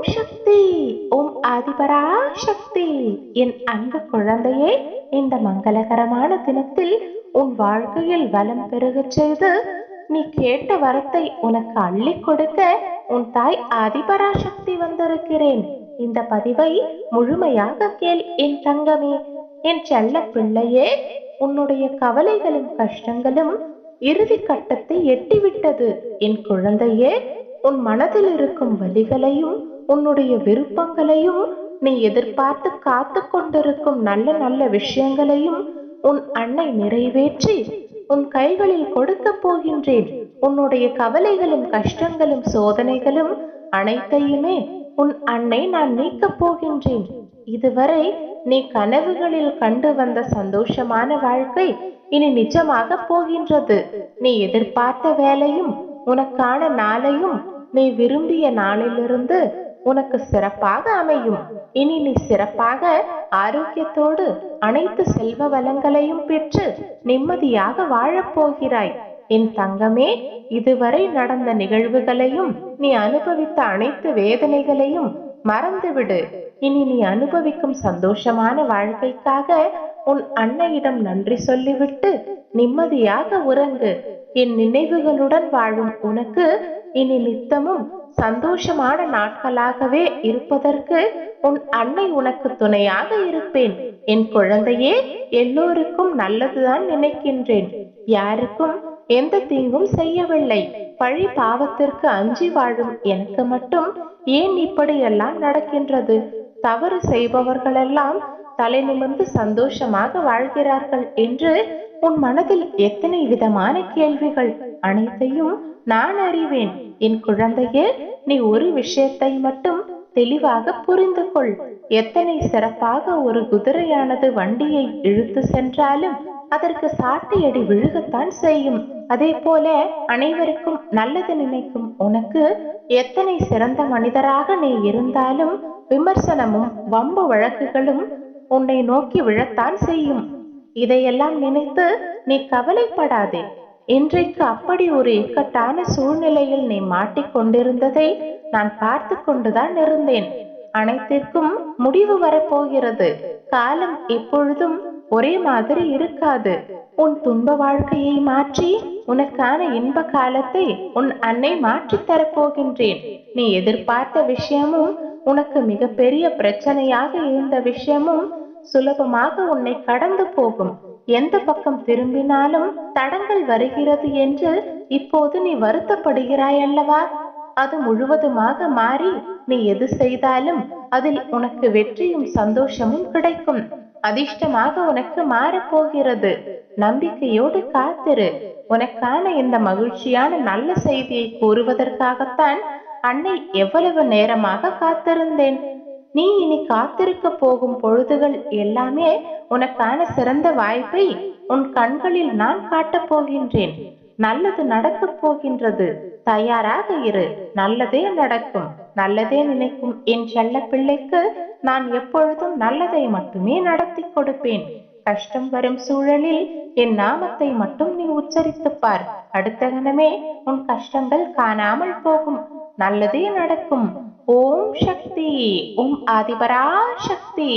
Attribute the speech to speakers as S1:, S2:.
S1: ஓம் சக்தி ஓம் ஆதிபரா சக்தி என் அன்பு குழந்தையே இந்த மங்களகரமான தினத்தில் உன் வாழ்க்கையில் வலம் பெருகச் செய்து நீ கேட்ட வரத்தை உனக்கு அள்ளி கொடுக்க உன் தாய் ஆதிபராசக்தி வந்திருக்கிறேன். இந்த பதிவை முழுமையாக கேள் என் தங்கமே. என் செல்ல பிள்ளையே உன்னுடைய கவலைகளும் கஷ்டங்களும் இறுதி கட்டத்தை எட்டிவிட்டது. என் குழந்தையே உன் மனதில் இருக்கும் வலிகளையும் உன்னுடைய விருப்பங்களையும் நீ எதிர்பார்த்து காத்து கொண்டிருக்கும் நல்ல நல்ல விஷயங்களையும் உன் அன்னை நிறைவேற்றி உன் கைகளில் கொடுக்க போகின்றேன். உன்னுடைய கவலைகளும் கஷ்டங்களும் சோதனைகளும் அனைத்தையுமே உன் அன்னை நான் நீக்கப் போகின்றேன். இதுவரை நீ கனவுகளில் கண்டு வந்த சந்தோஷமான வாழ்க்கை இனி நிஜமாக போகின்றது. நீ எதிர்பார்த்த வேலையும் உனக்கான நாளையும் நீ விரும்பிய நாளிலிருந்து உனக்கு சிறப்பாக அமையும். இனி நீ சிறப்பாக ஆரோக்கியத்தோடு அனைத்து செல்வ வளங்களையும் பெற்று நிம்மதியாக வாழப்போகிறாய் என் தங்கமே இதுவரை நடந்த நிகழ்வுகளையும் நீ அனுபவித்த அனைத்து வேதனைகளையும் மறந்துவிடு. இனி நீ அனுபவிக்கும் சந்தோஷமான வாழ்க்கைக்காக உன் அன்னையிடம் நன்றி சொல்லிவிட்டு நிம்மதியாக உறங்கு. என் நினைவுகளுடன் வாழும் உனக்கு இனி நித்தமும் சந்தோஷமான நாட்களாகவே இருப்பதற்கு உன் அன்னை உனக்கு துணையாக இருப்பேன். என் குழந்தையே எல்லோருக்கும் நல்லதுதான் நினைக்கின்றேன். யாருக்கும் எந்த தீங்கும் செய்யவில்லை. பழி பாவத்திற்கு அஞ்சி வாழும் எனக்கு மட்டும் ஏன் இப்படியெல்லாம் நடக்கின்றது? தவறு செய்பவர்களெல்லாம் தலை நிமிர்ந்து சந்தோஷமாக வாழ்கிறார்கள் என்று உன் மனதில் எத்தனை விதமான கேள்விகள்? அனைத்தையும் நான் அறிவேன். என் குழந்தையே நீ ஒரு விஷயத்தை மட்டும் தெளிவாக புரிந்து கொள் எத்தனை சிறப்பாக ஒரு குதிரையானது வண்டியை இழுத்து சென்றாலும் அதற்கு சாட்டையடி விழுகத்தான் செய்யும். அதே போல அனைவருக்கும் நல்லது நினைக்கும் உனக்கு எத்தனை சிறந்த மனிதராக நீ இருந்தாலும் விமர்சனமும் வம்பு வழக்குகளும் உன்னை நோக்கி விழத்தான் செய்யும். இதையெல்லாம் நினைத்து நீ கவலைப்படாதே. இன்றைக்கு அப்படி ஒரு இக்கட்டான சூழ்நிலையில் நீ மாட்டிக்கொண்டிருந்ததை நான் பார்த்து கொண்டுதான் இருந்தேன். அனைத்திற்கும் முடிவு வரப்போகிறது. காலம் எப்பொழுதும் ஒரே மாதிரி இருக்காது. உன் துன்ப வாழ்க்கையை மாற்றி உனக்கான இன்ப காலத்தை உன் அன்னை மாற்றித் தரப்போகின்றேன். நீ எதிர்பார்த்த விஷயமும் உனக்கு மிகப்பெரிய பிரச்சனையாக இருந்த விஷயமும் சுலபமாக உன்னை கடந்து போகும். எந்த பக்கம் திரும்பினாலும் தடங்கள் வருகிறது என்று இப்போது நீ வருத்தப்படுகிறாய் அல்லவா? அது முழுவதுமாக மாறி நீ எது செய்தாலும் அதில் உனக்கு வெற்றியும் சந்தோஷமும் கிடைக்கும். அதிர்ஷ்டமாக உனக்கு மாறப்போகிறது. நம்பிக்கையோடு காத்திரு. உனக்கான இந்த மகிழ்ச்சியான நல்ல செய்தியை கூறுவதற்காகத்தான் அன்னை எவ்வளவு நேரமாக காத்திருந்தேன். நீ இனி காத்திருக்க போகும் பொழுதுகள் எல்லாமே உனக்கான சிறந்த வாய்ப்பை உன் கண்களில் நான் காட்டப் போகின்றேன். நல்லது நடக்கப் போகின்றது. தயாராக இரு. நல்லதே நடக்கும். நல்லதே நினைக்கும் என் செல்ல பிள்ளைக்கு நான் எப்பொழுதும் நல்லதை மட்டுமே நடத்தி கொடுப்பேன். கஷ்டம் வரும் சூழலில் என் நாமத்தை மட்டும் நீ உச்சரித்து பார். அடுத்த கணமே உன் கஷ்டங்கள் காணாமல் போகும். நல்லதே நடக்கும். ஓம் சக்தி. ஓம் ஆதிபரா சக்தி.